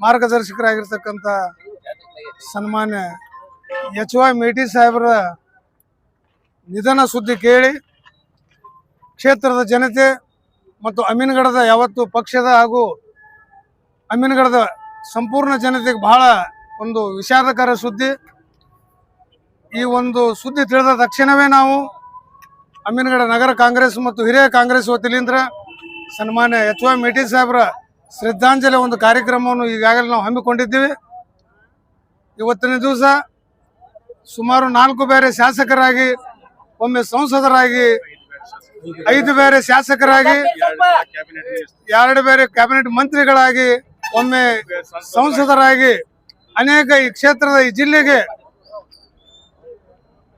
ಮಾರ್ಗದರ್ಶಕರಾಗಿರ್ತಕ್ಕಂಥ ಸನ್ಮಾನ್ಯ H Y ಮೇಟಿ ಸಾಹೇಬರ ನಿಧನ ಸುದ್ದಿ ಕೇಳಿ ಕ್ಷೇತ್ರದ ಜನತೆ ಮತ್ತು ಅಮೀನ್ಗಢದ ಯಾವತ್ತು ಪಕ್ಷದ ಹಾಗೂ ಅಮೀನ್ಗಢದ ಸಂಪೂರ್ಣ ಜನತೆಗೆ ಬಹಳ ಒಂದು ವಿಷಾದಕರ ಸುದ್ದಿ. ಈ ಒಂದು ಸುದ್ದಿ ತಿಳಿದ ತಕ್ಷಣವೇ ನಾವು ಅಮೀನ್ಗಢ ನಗರ ಕಾಂಗ್ರೆಸ್ ಮತ್ತು ಹಿರಿಯ ಕಾಂಗ್ರೆಸ್ ವತಿಲಿಂದ ಸನ್ಮಾನ್ಯ ಎಚ್ ವೈ ಮೇಟಿ ಸಾಹೇಬ್ರ ಶ್ರದ್ಧಾಂಜಲಿ ಒಂದು ಕಾರ್ಯಕ್ರಮವನ್ನು ಈಗಾಗಲೇ ನಾವು ಹಮ್ಮಿಕೊಂಡಿದ್ದೀವಿ. ಇವತ್ತಿನ ದಿವಸ ಸುಮಾರು ನಾಲ್ಕು ಬೇರೆ ಶಾಸಕರಾಗಿ, ಒಮ್ಮೆ ಸಂಸದರಾಗಿ ಐದು ಬೇರೆ ಶಾಸಕರಾಗಿ, ಎರಡು ಬೇರೆ ಕ್ಯಾಬಿನೆಟ್ ಮಂತ್ರಿಗಳಾಗಿ, ಒಮ್ಮೆ ಸಂಸದರಾಗಿ, ಅನೇಕ ಈ ಕ್ಷೇತ್ರದ ಈ ಜಿಲ್ಲೆಗೆ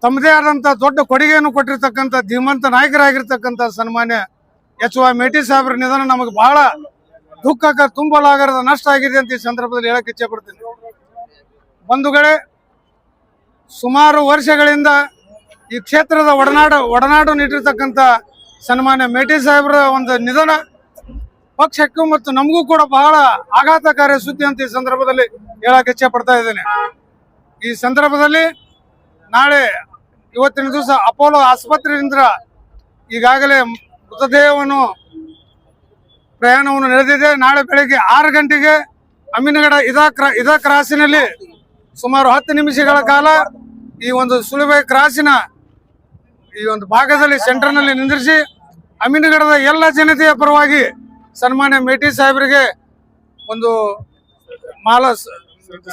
ತಮ್ಮದೇ ಆದಂತ ದೊಡ್ಡ ಕೊಡುಗೆಯನ್ನು ಕೊಟ್ಟಿರ್ತಕ್ಕಂಥ ಧೀಮಂತ ನಾಯಕರಾಗಿರ್ತಕ್ಕಂಥ ಸನ್ಮಾನ್ಯ ಎಚ್ ವೈ ಮೇಟಿ ಸಾಹೇಬ್ರ ನಿಧನ ನಮಗೆ ಬಹಳ ದುಃಖಕ್ಕೆ ತುಂಬಲಾಗರದ ನಷ್ಟ ಆಗಿದೆ ಅಂತ ಈ ಸಂದರ್ಭದಲ್ಲಿ ಹೇಳಕ್ಕೆ ಇಚ್ಛೆ ಪಡ್ತೀನಿ ಬಂಧುಗಳೇ, ಸುಮಾರು ವರ್ಷಗಳಿಂದ ಈ ಕ್ಷೇತ್ರದ ಒಡನಾಡು ಒಡನಾಡು ನೀಡಿರ್ತಕ್ಕಂಥ ಸನ್ಮಾನ್ಯ ಮೇಟಿ ಸಾಹೇಬ್ರ ಒಂದು ನಿಧನ. ಪಕ್ಷಕ್ಕೂ ಮತ್ತು ನಮಗೂ ಕೂಡ ಬಹಳ ಆಘಾತಕಾರಿ ಸುದ್ದಿ ಅಂತ ಈ ಸಂದರ್ಭದಲ್ಲಿ ಹೇಳಕ್ಕೆ ಇಚ್ಛೆ ಪಡ್ತಾ ಇದ್ದೇನೆ. ಈ ಸಂದರ್ಭದಲ್ಲಿ ನಾಳೆ ಇವತ್ತಿನ ದಿವಸ ಅಪೋಲೋ ಆಸ್ಪತ್ರೆಯಿಂದ ಈಗಾಗಲೇ ಮೃತದೇಹವನ್ನು ಪ್ರಯಾಣವನ್ನು ನಡೆದಿದೆ. ನಾಳೆ ಬೆಳಗ್ಗೆ ಆರು ಗಂಟೆಗೆ ಅಮೀನಗಡ ಇದಾ ಇದಾ ಕ್ರಾಸಿನಲ್ಲಿ ಸುಮಾರು ಹತ್ತು ನಿಮಿಷಗಳ ಕಾಲ ಈ ಒಂದು ಸುಳಿವೆ ಕ್ರಾಸಿನ ಈ ಒಂದು ಭಾಗದಲ್ಲಿ ಸೆಂಟರ್ನಲ್ಲಿ ನಿಂದಿರಿಸಿ ಅಮೀನಗಡದ ಎಲ್ಲ ಜನತೆಯ ಪರವಾಗಿ ಸನ್ಮಾನ್ಯ ಮೇಟಿ ಸಾಹೇಬರಿಗೆ ಒಂದು ಮಾಲ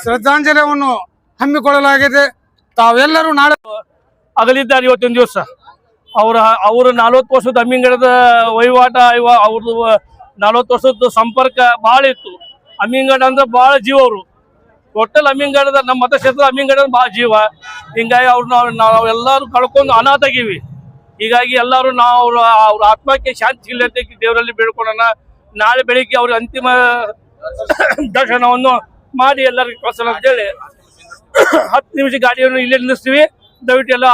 ಶ್ರದ್ಧಾಂಜಲಿಯನ್ನು ಹಮ್ಮಿಕೊಳ್ಳಲಾಗಿದೆ. ತಾವೆಲ್ಲರೂ ನಾಳೆ ಅಗಲಿದ್ದಾರೆ ಇವತ್ತಿನ ದಿವಸ. ಅವರ, ಅವರು ನಲವತ್ತು ವರ್ಷದ ಅಮ್ಮಿಂಗಡದ ವಹಿವಾಟ ಅವ್ರದ್ದು, ನಲ್ವತ್ತು ವರ್ಷದ ಸಂಪರ್ಕ ಭಾಳ ಇತ್ತು. ಅಮ್ಮಿಂಗಡ ಅಂದ್ರೆ ಭಾಳ ಜೀವ ಅವರು ಟೋಟಲ್ ಅಮ್ಮಿಂಗಡದ ನಮ್ಮ ಮತಕ್ಷೇತ್ರ ಅಮ್ಮಿಂಗಡ ಭಾಳ ಜೀವ. ಹಿಂಗಾಗಿ ಅವ್ರು ನಾವು ನಾವೆಲ್ಲರೂ ಕಳ್ಕೊಂಡು ಅನಾಥ ಆಗೀವಿ ಹೀಗಾಗಿ ಎಲ್ಲರೂ ನಾವು ಅವ್ರ ಅವ್ರ ಆತ್ಮಕ್ಕೆ ಶಾಂತಿ ಇಲ್ಲ ಅಂತ ದೇವರಲ್ಲಿ ಬೇಡ್ಕೊಳ್ಳೋಣ ನಾಳೆ ಬೆಳಿಗ್ಗೆ ಅವ್ರ ಅಂತಿಮ ದರ್ಶನವನ್ನು ಮಾಡಿ ಎಲ್ಲರಿಗೂ ಕಳ್ಸೋಣ ಅಂತೇಳಿ ಹತ್ತು ನಿಮಿಷ ಗಾಡಿಯನ್ನು ಇಲ್ಲೇ ನಿಲ್ಲಿಸ್ತೀವಿ. ದಯವಿಟ್ಟು ಎಲ್ಲ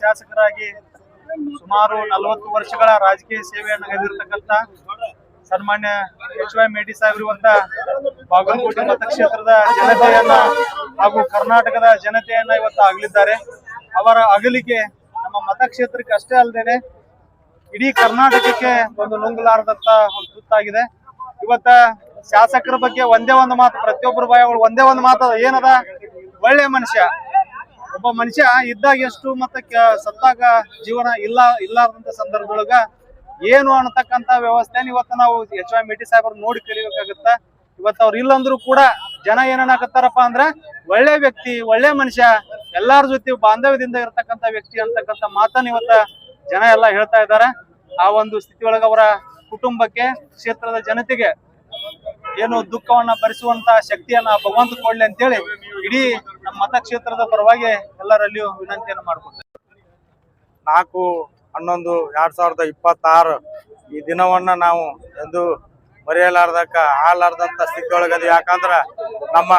ಶಾಸಕರಾಗಿ ಸುಮಾರು ನಲವತ್ತು ವರ್ಷಗಳ ರಾಜಕೀಯ ಸೇವೆಯನ್ನು ಗೈದಿರ್ತಕ್ಕಂಥ ಸನ್ಮಾನ್ಯ ಎಚ್ ವೈ ಮೇಟಿ ಸಾಹೇಬ್ರು ಇವತ್ತ ಬಾಗಲಕೋಟೆ ಮತಕ್ಷೇತ್ರದ ಜನತೆಯನ್ನ ಹಾಗೂ ಕರ್ನಾಟಕದ ಜನತೆಯನ್ನ ಇವತ್ತು ಅಗಲಿದ್ದಾರೆ. ಅವರ ಅಗಲಿಕೆ ನಮ್ಮ ಮತಕ್ಷೇತ್ರಕ್ಕೆ ಅಷ್ಟೇ ಅಲ್ಲದೇನೆ ಇಡೀ ಕರ್ನಾಟಕಕ್ಕೆ ಒಂದು ನುಂಗಲಾರದಂತ ಒಂದು ತುತ್ತಾಗಿದೆ. ಇವತ್ತ ಶಾಸಕರ ಬಗ್ಗೆ ಒಂದೇ ಒಂದು ಮಾತು, ಪ್ರತಿಯೊಬ್ಬರ ಬಾಯಗಳು ಒಂದೇ ಒಂದು ಮಾತು. ಏನದ? ಒಳ್ಳೆ ಮನುಷ್ಯ. ಒಬ್ಬ ಮನುಷ್ಯ ಇದ್ದಾಗ ಎಷ್ಟು ಮತ್ತ ಸತ್ತಾಗ ಜೀವನ ಇಲ್ಲ, ಇಲ್ಲಾರದಂತ ಸಂದರ್ಭದೊಳಗ ಏನು ಅನ್ನತಕ್ಕಂತ ವ್ಯವಸ್ಥೆನ ಇವತ್ತು ನಾವು ಎಚ್ ವೈ ಮೇಟಿ ಸಾಹೇಬ್ರು ನೋಡಿ ಕಲಿಬೇಕಾಗತ್ತ? ಇವತ್ತು ಅವ್ರು ಇಲ್ಲಂದ್ರು ಕೂಡ ಜನ ಏನೇನಾಕತ್ತಾರಪ್ಪ ಅಂದ್ರ ಒಳ್ಳೆ ವ್ಯಕ್ತಿ, ಒಳ್ಳೆ ಮನುಷ್ಯ, ಎಲ್ಲಾರ ಜೊತೆ ಬಾಂಧವ್ಯದಿಂದ ಇರತಕ್ಕಂತ ವ್ಯಕ್ತಿ ಅಂತಕ್ಕಂಥ ಮಾತನ್ನ ಇವತ್ತ ಜನ ಎಲ್ಲ ಹೇಳ್ತಾ ಇದ್ದಾರೆ. ಆ ಒಂದು ಸ್ಥಿತಿ ಒಳಗ ಅವರ ಕುಟುಂಬಕ್ಕೆ, ಕ್ಷೇತ್ರದ ಜನತೆಗೆ ಏನು ದುಃಖವನ್ನ ಭರಿಸುವಂತ ಶಕ್ತಿಯನ್ನ ಭಗವಂತ ಕೊಡ್ಲಿ ಅಂತೇಳಿ ಇಡೀ ನಮ್ಮ ಮತಕ್ಷೇತ್ರದ ಪರವಾಗಿ ಎಲ್ಲರಲ್ಲಿಯೂ ವಿನಂತಿಯನ್ನು ಮಾಡ್ಕೊತಾರೆ ನಾಲ್ಕು ಹನ್ನೊಂದು, ಎರಡ್ ಸಾವಿರದ ಇಪ್ಪತ್ತಾರು ಈ ದಿನವನ್ನ ನಾವು ಎಂದು ಮರೆಯಲಾರ್ದಕ್ಕ ಆಲಾರ್ದಂತ ಸ್ಥಿತಿ ಒಳಗದ ಯಾಕಂದ್ರ ನಮ್ಮ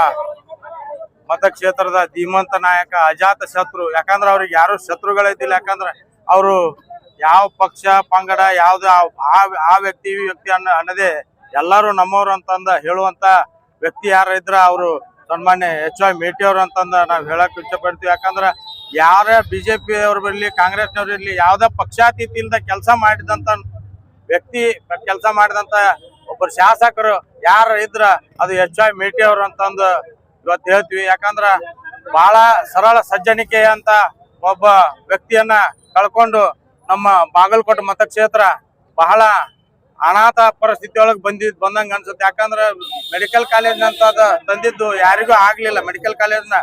ಮತಕ್ಷೇತ್ರದ ಧೀಮಂತ ನಾಯಕ, ಅಜಾತ ಶತ್ರು. ಯಾಕಂದ್ರ ಅವ್ರಿಗೆ ಯಾರು ಶತ್ರುಗಳಿದ್ದಿಲ್ಲ ಯಾಕಂದ್ರ ಅವರು ಯಾವ ಪಕ್ಷ, ಪಂಗಡ, ಯಾವ್ದು ಆ- ವ್ಯಕ್ತಿ ವ್ಯಕ್ತಿ ಅನ್ನ ಅನ್ನದೇ ಎಲ್ಲರೂ ನಮ್ಮವ್ರು ಅಂತಂದ ಹೇಳುವಂತ ವ್ಯಕ್ತಿ ಯಾರ ಇದ್ರ ಅವರು ಸನ್ಮಾನ್ಯ ಎಚ್ ವೈ ಮೇಟಿ ಅವ್ರು ಅಂತಂದ ನಾವ್ ಹೇಳಕ್ ಇಷ್ಟಪಡ್ತೀವಿ. ಯಾಕಂದ್ರ ಯಾರ ಬಿಜೆಪಿ ಅವ್ರ ಬರಲಿ, ಕಾಂಗ್ರೆಸ್ನವ್ರು ಇರ್ಲಿ, ಯಾವ್ದೇ ಪಕ್ಷಾತೀತ ಇಲ್ದ ಕೆಲಸ ಮಾಡಿದಂತ ವ್ಯಕ್ತಿ, ಕೆಲಸ ಮಾಡಿದಂತ ಒಬ್ಬರು ಶಾಸಕರು ಯಾರು ಇದ್ರ ಅದು ಎಚ್ ಐ ಮೇಟಿ ಅವ್ರು ಅಂತಂದು ಇವತ್ತು ಹೇಳ್ತೀವಿ. ಯಾಕಂದ್ರ ಬಹಳ ಸರಳ ಸಜ್ಜನಿಕೆ ಅಂತ ಒಬ್ಬ ವ್ಯಕ್ತಿಯನ್ನ ಕಳ್ಕೊಂಡು ನಮ್ಮ ಬಾಗಲಕೋಟೆ ಮತಕ್ಷೇತ್ರ ಬಹಳ ಅನಾಥ ಪರಿಸ್ಥಿತಿ ಒಳಗೆ ಬಂದಿದ್ ಬಂದಂಗ ಅನ್ಸುತ್ತೆ. ಯಾಕಂದ್ರೆ ಮೆಡಿಕಲ್ ಕಾಲೇಜ್ ಅಂತ ತಂದಿದ್ದು ಯಾರಿಗೂ ಆಗ್ಲಿಲ್ಲ. ಮೆಡಿಕಲ್ ಕಾಲೇಜ್ನ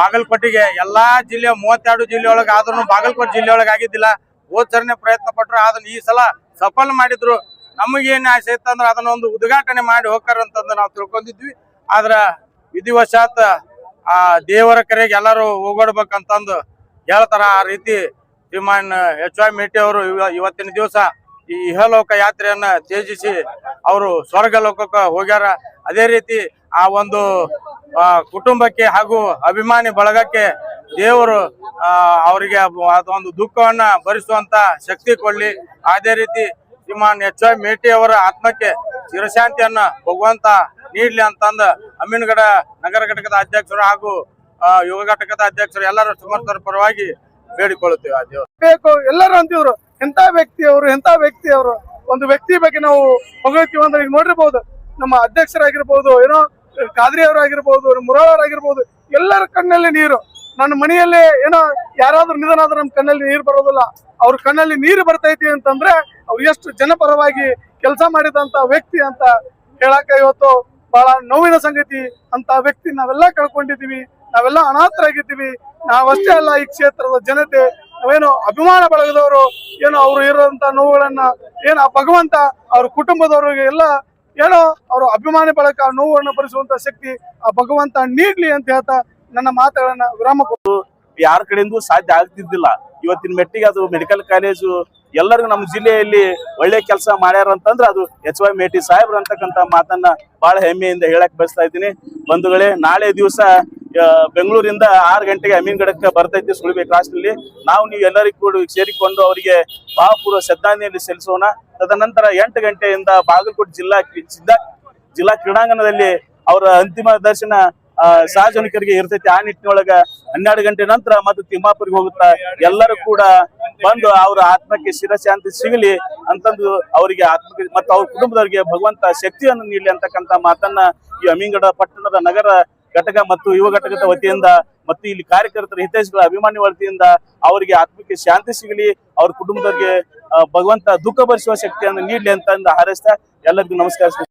ಬಾಗಲಕೋಟೆಗೆ ಎಲ್ಲಾ ಜಿಲ್ಲೆ, ಮೂವತ್ತೆರಡು ಜಿಲ್ಲೆ ಒಳಗೆ ಆದ್ರೂ ಬಾಗಲಕೋಟೆ ಜಿಲ್ಲೆ ಒಳಗೆ ಆಗಿದ್ದಿಲ್ಲ. ಹೋದ್ ಸರಿನೇ ಪ್ರಯತ್ನ ಪಟ್ರು ಅದನ್ನ ಈ ಸಲ ಸಫಲ ಮಾಡಿದ್ರು. ನಮಗೇನ್ ಆಸೆ ಇತ್ತಂದ್ರ ಅದನ್ನ ಒಂದು ಉದ್ಘಾಟನೆ ಮಾಡಿ ಹೋಗ್ತಾರ ಅಂತಂದು ನಾವು ತಿಳ್ಕೊಂಡಿದ್ವಿ. ಆದ್ರ ವಿಧಿವಶಾತ್ ಆ ದೇವರ ಕರೆಗೆ ಎಲ್ಲರೂ ಹೋಗಾಡ್ಬೇಕಂತಂದು ಹೇಳ್ತಾರ ಆ ರೀತಿ ಶ್ರೀಮಾನ್ ಎಚ್ ವೈ ಮೇಟಿ ಅವರು ಇವತ್ತಿನ ದಿವಸ ಈ ಇಹಲೋಕ ಯಾತ್ರೆಯನ್ನ ತ್ಯಜಿಸಿ ಅವರು ಸ್ವರ್ಗ ಲೋಕಕ್ಕೆ ಹೋಗ್ಯಾರ. ಅದೇ ರೀತಿ ಆ ಒಂದು ಕುಟುಂಬಕ್ಕೆ ಹಾಗೂ ಅಭಿಮಾನಿ ಬಳಗಕ್ಕೆ ದೇವರು ಅವರಿಗೆ ಅದೊಂದು ದುಃಖವನ್ನ ಭರಿಸುವಂತ ಶಕ್ತಿ ಕೊಡ್ಲಿ. ಅದೇ ರೀತಿ ಶ್ರೀಮಾನ್ ಎಚ್ ಐ ಮೇಟಿ ಅವರ ಆತ್ಮಕ್ಕೆ ಚಿರಶಾಂತಿಯನ್ನ ಭಗವಂತ ನೀಡ್ಲಿ ಅಂತಂದ ಅಮ್ಮಿನಗಡ ನಗರ ಘಟಕದ ಅಧ್ಯಕ್ಷರು ಹಾಗೂ ಯುವ ಘಟಕದ ಅಧ್ಯಕ್ಷರು ಎಲ್ಲರ ಸಮರ್ಥರ ಪರವಾಗಿ ಬೇಡಿಕೊಳ್ಳುತ್ತೇವೆ ಬೇಕು. ಎಲ್ಲರೂ ಅಂತೀವ್ರು ಎಂತ ವ್ಯಕ್ತಿ ಅವರು ಎಂತ ವ್ಯಕ್ತಿ ಅವರು? ಒಂದು ವ್ಯಕ್ತಿ ಬಗ್ಗೆ ನಾವು ಹೊಗಳ್ತೀವಿ ಅಂದ್ರೆ ಈಗ ನೋಡಿರ್ಬೋದು. ನಮ್ಮ ಅಧ್ಯಕ್ಷರಾಗಿರ್ಬೋದು, ಏನೋ, ಖಾದ್ರಿ ಅವರಾಗಿರ್ಬೋದು ಮುರಾಳರಾಗಿರ್ಬೋದು ಎಲ್ಲರ ಕಣ್ಣಲ್ಲಿ ನೀರು. ನನ್ನ ಮನೆಯಲ್ಲಿ ಏನೋ ಯಾರಾದ್ರೂ ನಿಧನ ಆದ್ರೆ ನಮ್ಮ ಕಣ್ಣಲ್ಲಿ ನೀರು ಬರೋದಿಲ್ಲ. ಅವ್ರ ಕಣ್ಣಲ್ಲಿ ನೀರು ಬರ್ತೈತಿ ಅಂತಂದ್ರೆ ಅವ್ರು ಎಷ್ಟು ಜನಪರವಾಗಿ ಕೆಲಸ ಮಾಡಿದಂತ ವ್ಯಕ್ತಿ ಅಂತ ಹೇಳಕ್ಕೆ ಇವತ್ತು ಬಹಳ ನೋವಿನ ಸಂಗತಿ ಅಂತ ವ್ಯಕ್ತಿ ನಾವೆಲ್ಲ ಕಳ್ಕೊಂಡಿದ್ದೀವಿ, ನಾವೆಲ್ಲ ಅನಾಥರಾಗಿದ್ದೀವಿ, ನಾವಷ್ಟೇ ಅಲ್ಲ ಈ ಕ್ಷೇತ್ರದ ಜನತೆ, ನಾವೇನು ಅಭಿಮಾನ ಬಳಗದವರು, ಏನೋ ಅವರು ಇರುವಂತ ನೋವುಗಳನ್ನ, ಏನು ಆ ಭಗವಂತ ಅವ್ರ ಕುಟುಂಬದವ್ರಿಗೆ ಎಲ್ಲ ಏನೋ ಅವರು ಅಭಿಮಾನಿ ಬಳಕ ಆ ನೋವನ್ನು ಭರಿಸುವಂತ ಶಕ್ತಿ ಆ ಭಗವಂತ ನೀಡ್ಲಿ ಅಂತ ಹೇಳ್ತಾ ನನ್ನ ಮಾತುಗಳನ್ನ ವಿರಾಮ ಕೊಡ್ತೀನಿ. ಯಾರ ಕಡೆಯಿಂದ ಸಾಧ್ಯ ಆಗ್ತಿದ್ದಿಲ್ಲ. ಇವತ್ತಿನ ಮೆಟ್ಟಿಗೆ ಅದು ಮೆಡಿಕಲ್ ಕಾಲೇಜು ಎಲ್ಲರಿಗೂ ನಮ್ಮ ಜಿಲ್ಲೆಯಲ್ಲಿ ಒಳ್ಳೆ ಕೆಲಸ ಮಾಡ್ಯಾರ ಅಂತಂದ್ರೆ ಅದು ಎಚ್ ವೈ ಮೇಟಿ ಸಾಹೇಬ್ರ ಅಂತಕ್ಕಂಥ ಮಾತನ್ನ ಬಹಳ ಹೆಮ್ಮೆಯಿಂದ ಹೇಳಕ್ ಬಯಸ್ತಾ ಇದ್ದೀನಿ. ಬಂಧುಗಳೇ, ನಾಳೆ ದಿವಸ ಬೆಂಗಳೂರಿಂದ ಆರು ಗಂಟೆಗೆ ಅಮೀನ್ಗಡಕ್ಕೆ ಬರ್ತೈತಿ ಸುಳಿಬೆ ಕ್ರಾಸ್ನಲ್ಲಿ. ನಾವು ನೀವು ಎಲ್ಲರಿಗೂ ಕೂಡ ಸೇರಿಕೊಂಡು ಅವರಿಗೆ ಭಾವಪೂರ್ವ ಶ್ರದ್ಧಾಂಜಲಿ ಸಲ್ಲಿಸೋಣ. ತದನಂತರ ಎಂಟು ಗಂಟೆಯಿಂದ ಬಾಗಲಕೋಟೆ ಜಿಲ್ಲಾ ಜಿಲ್ಲಾ ಜಿಲ್ಲಾ ಕ್ರೀಡಾಂಗಣದಲ್ಲಿ ಅವರ ಅಂತಿಮ ದರ್ಶನ ಸಾರ್ವಜನಿಕರಿಗೆ ಇರ್ತೈತಿ. ಆ ನಿಟ್ಟಿನೊಳಗ ಹನ್ನೆರಡು ಗಂಟೆ ನಂತರ ಮತ್ತೆ ತಿಮ್ಮಾಪುರಿಗೆ ಹೋಗುತ್ತಾ ಎಲ್ಲರೂ ಕೂಡ ಬಂದು ಅವರ ಆತ್ಮಕ್ಕೆ ಶಿರಶಾಂತಿ ಸಿಗಲಿ ಅಂತಂದು ಅವರಿಗೆ ಆತ್ಮಕ್ಕೆ ಮತ್ತು ಅವ್ರ ಕುಟುಂಬದವರಿಗೆ ಭಗವಂತ ಶಕ್ತಿಯನ್ನು ನೀಡಲಿ ಅಂತಕ್ಕಂಥ ಮಾತನ್ನ ಈ ಅಮಿಂಗಡ ಪಟ್ಟಣದ ನಗರ ಘಟಕ ಮತ್ತು ಯುವ ಘಟಕದ ವತಿಯಿಂದ ಮತ್ತು ಇಲ್ಲಿ ಕಾರ್ಯಕರ್ತರ ಹಿತೈಷಿಗಳ ಅಭಿಮಾನಿ ವತಿಯಿಂದ ಅವರಿಗೆ ಆತ್ಮಕ್ಕೆ ಶಾಂತಿ ಸಿಗಲಿ, ಅವ್ರ ಕುಟುಂಬದವರಿಗೆ ಭಗವಂತ ದುಃಖ ಭರಿಸುವ ಶಕ್ತಿಯನ್ನು ನೀಡಲಿ ಅಂತ ಹಾರೈಸ್ತಾ ಎಲ್ಲರಿಗೂ ನಮಸ್ಕಾರ